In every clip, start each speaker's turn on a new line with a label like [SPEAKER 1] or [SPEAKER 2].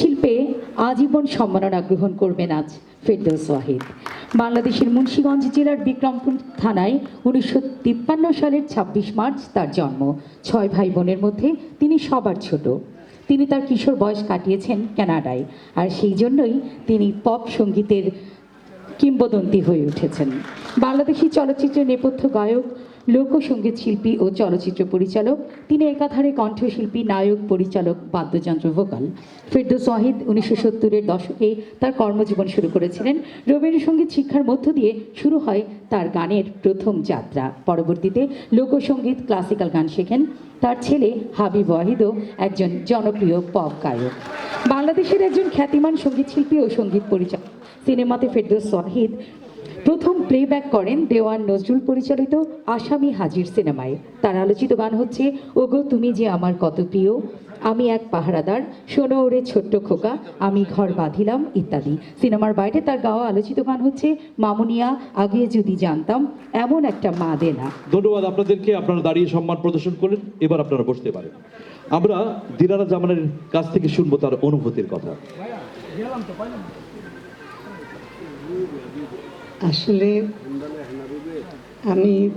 [SPEAKER 1] শিল্পে আজীবন সম্মাননা গ্রহণ করবেন আজ ফেরদৌস ওয়াহিদ। বাংলাদেশের মুন্সীগঞ্জ জেলার বিক্রমপুর থানায় উনিশশো তিপ্পান্ন সালের ছাব্বিশ মার্চ তার জন্ম। ছয় ভাই বোনের মধ্যে তিনি সবার ছোট। তিনি তার কিশোর বয়স কাটিয়েছেন কানাডায় আর সেই জন্যই তিনি পপ সঙ্গীতের কিংবদন্তি হয়ে উঠেছেন। বাংলাদেশি চলচ্চিত্রের নেপথ্য গায়ক লোকসঙ্গীত শিল্পী ও চলচ্চিত্র পরিচালক, তিনি একাধারে কণ্ঠশিল্পী, নায়ক, পরিচালক, বাদ্যযন্ত্র, ভোকাল। ফেরদৌস ওয়াহিদ উনিশশো সত্তরের দশকে তার কর্মজীবন শুরু করেছিলেন। রবীন্দ্রসঙ্গীত শিক্ষার মধ্য দিয়ে শুরু হয় তার গানের প্রথম যাত্রা। পরবর্তীতে লোকসঙ্গীত ক্লাসিক্যাল গান শেখেন। তার ছেলে হাবিব ওয়াহিদও একজন জনপ্রিয় পপ গায়ক। বাংলাদেশের একজন খ্যাতিমান সঙ্গীতশিল্পী ও সংগীত পরিচালক। সিনেমাতে ফেরদৌস ওয়াহিদ প্রথম প্লেব্যাক করেন দেওয়ান নজরুল পরিচালিত আসামি হাজির সিনেমায়। তার আলোচিত গান হচ্ছে, ওগো, তুমি যে আমার কত প্রিয়। আমি এক পাহারাদার, শোনো ওরে ছোট্ট খোকা, আমি ঘর বাঁধিলাম, ইত্যাদি। সিনেমার বাইরে তার গাওয়া আলোচিত গান হচ্ছে, মামুনিয়া, আগে যদি জানতাম, এমন একটা মা দে না
[SPEAKER 2] ধন্যবাদ আপনাদেরকে, আপনারা দাঁড়িয়ে সম্মান প্রদর্শন করলেন, এবার আপনারা বসতে পারেন। আমরা দিলারা জামানের কাছ থেকে শুনব তার অনুভূতির কথা।
[SPEAKER 3] আসলে আমি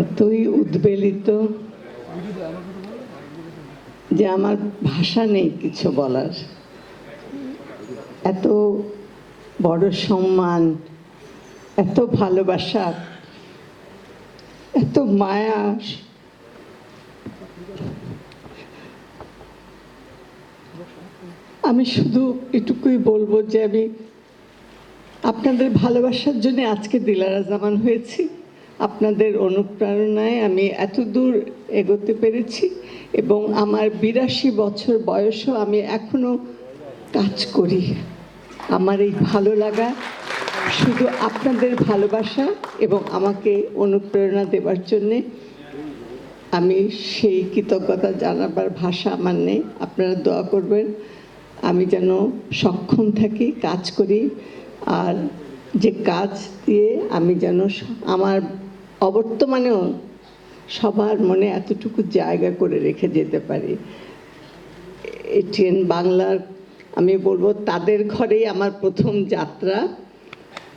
[SPEAKER 3] এতই উদ্বেলিত যে আমার ভাষা নেই কিছু বলার। এত বড় সম্মান, এত ভালোবাসা, এত মায়া, আমি শুধু এটুকুই বলব যে আমি আপনাদের ভালোবাসার জন্য আজকে দিলারা জামান হয়েছি। আপনাদের অনুপ্রেরণায় আমি এত দূর এগোতে পেরেছি এবং আমার বিরাশি বছর বয়সও আমি এখনও কাজ করি। আমার এই ভালো লাগা শুধু আপনাদের ভালোবাসা এবং আমাকে অনুপ্রেরণা দেবার জন্যে। আমি সেই কৃতজ্ঞতা জানাবার ভাষা আমার নেই। আপনারা দোয়া করবেন। আমি যেন সক্ষম থাকি, কাজ করি। আর যে কাজ দিয়ে আমি যেন আমার অবর্তমানেও সবার মনে এতটুকু জায়গা করে রেখে যেতে পারি। এটিএন বাংলার, আমি বলব তাদের ঘরেই আমার প্রথম যাত্রা,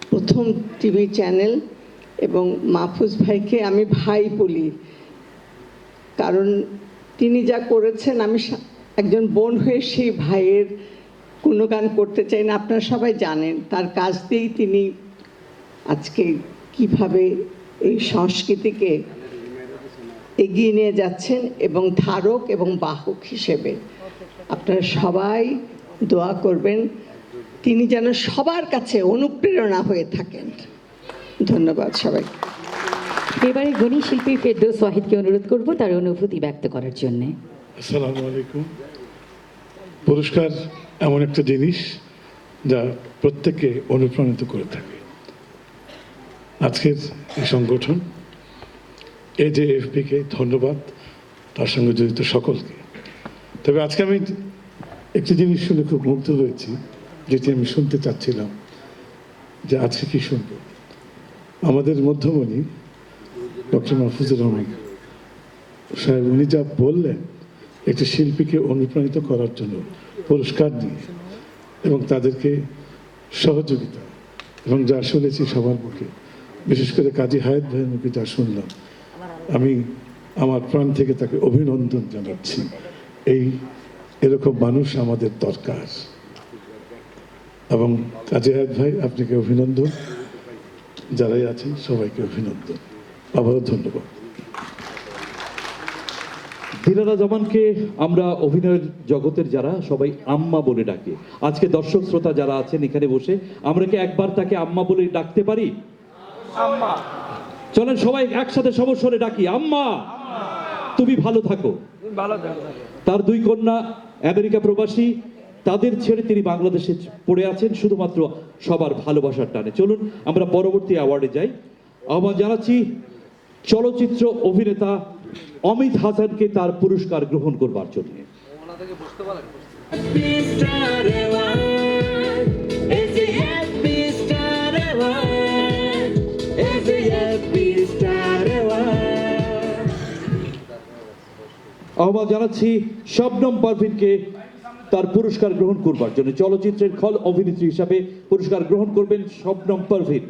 [SPEAKER 3] প্রথম টিভি চ্যানেল এবং মাহফুজ ভাইকে আমি ভাই বলি। কারণ তিনি যা করেছেন, আমি একজন বোন হয়ে সেই ভাইয়ের কোনো গান করতে চাই না আপনারা সবাই জানেন তার কাজ দিয়েই তিনি আজকে কীভাবে এই সংস্কৃতিকে এগিয়ে নিয়ে যাচ্ছেন এবং ধারক এবং বাহক হিসেবে। আপনারা সবাই দোয়া করবেন তিনি যেন সবার কাছে অনুপ্রেরণা হয়ে থাকেন। ধন্যবাদ সবাই।
[SPEAKER 1] এবারে গণী শিল্পী ফেরদৌস ওয়াহিদকে অনুরোধ করব তার অনুভূতি ব্যক্ত করার জন্যে।
[SPEAKER 4] আসসালামু আলাইকুম। পুরস্কার এমন একটা জিনিস যা প্রত্যেককে অনুপ্রাণিত করে থাকে। আজকের এই সংগঠন এ যে এফপিকে ধন্যবাদ, তার সঙ্গে জড়িত সকলকে। তবে আজকে আমি একটি জিনিস শুনে খুব মুগ্ধ হয়েছি, যেটি আমি শুনতে চাচ্ছিলাম যে আজকে কি শুনব। আমাদের মধ্যমণি ডক্টর মাহফুজুর রহমান সাহেব, উনি যা বললেন একটি শিল্পীকে অনুপ্রাণিত করার জন্য পুরস্কার দিয়ে এবং তাদেরকে সহযোগিতা এবং যা শুনেছি সবার মুখে। বিশেষ করে কাজী হায়াত ভাইয়ের মুখে যা শুনলাম, আমি আমার প্রাণ থেকে তাকে অভিনন্দন জানাচ্ছি। এই এরকম মানুষ আমাদের দরকার। এবং কাজী হায়াত ভাই, আপনাকে অভিনন্দন। যারাই আছেন সবাইকে অভিনন্দন। আবারও ধন্যবাদ।
[SPEAKER 2] দিলারা জামানকে আমরা অভিনয়ের জগতের যারা সবাই আম্মা বলে ডাকে। আজকে দর্শক শ্রোতা যারা আছেন এখানে বসে আমরা কি একবার তাকে আম্মা বলে ডাকতে পারি? চলেন সবাই একসাথে সমস্বরে ডাকি আম্মা! তুমি ভালো থাকো। তার দুই কন্যা আমেরিকা প্রবাসী তাদের ছেড়ে তিনি বাংলাদেশে পড়ে আছেন শুধুমাত্র সবার ভালোবাসার টানে। চলুন আমরা পরবর্তী অ্যাওয়ার্ডে যাই। আহ্বান জানাচ্ছি চলচ্চিত্র অভিনেতা অমিত হাসানকে তার পুরস্কার গ্রহণ করবার জন্য। আহ্বান জানাচ্ছি শবনম পারভিনকে তার পুরস্কার গ্রহণ করবার জন্য। চলচ্চিত্রের খল অভিনেত্রী হিসাবে পুরস্কার গ্রহণ করবেন শবনম পারভিন।